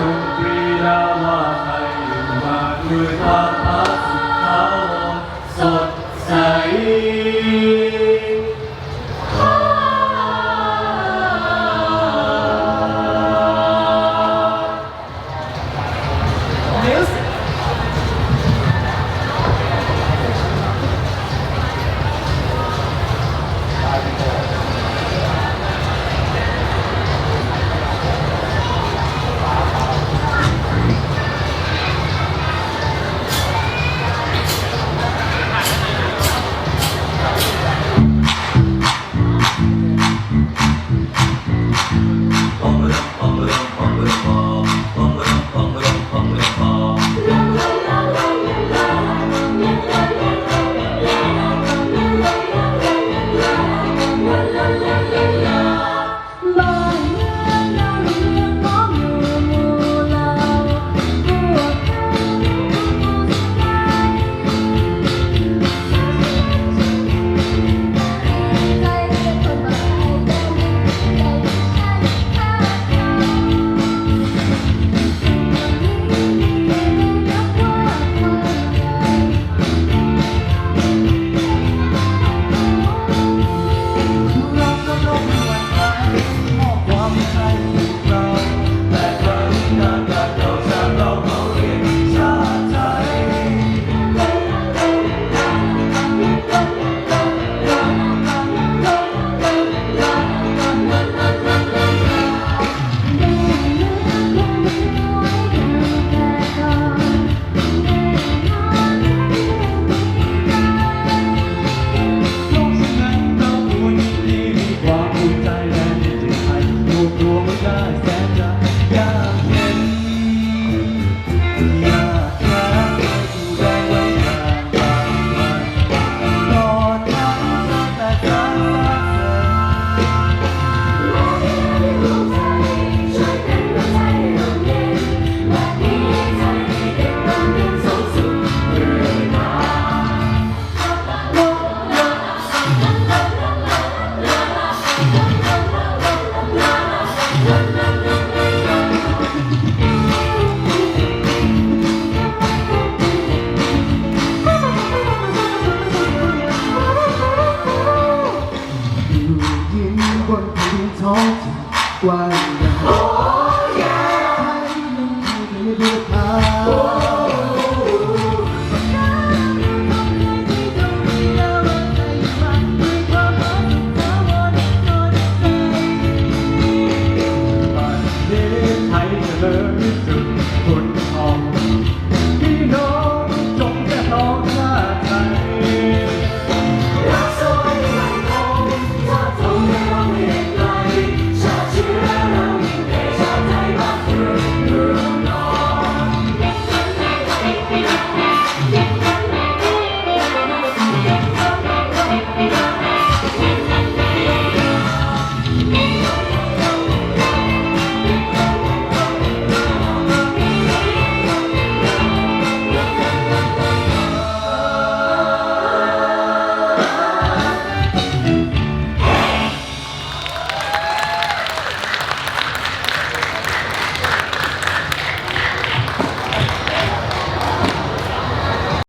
Tum Priyama Hai Yuma 朋友好。 ถึงท้องถิ่นกว้างใหญ่ไม่มีทางไทยเจริญสุข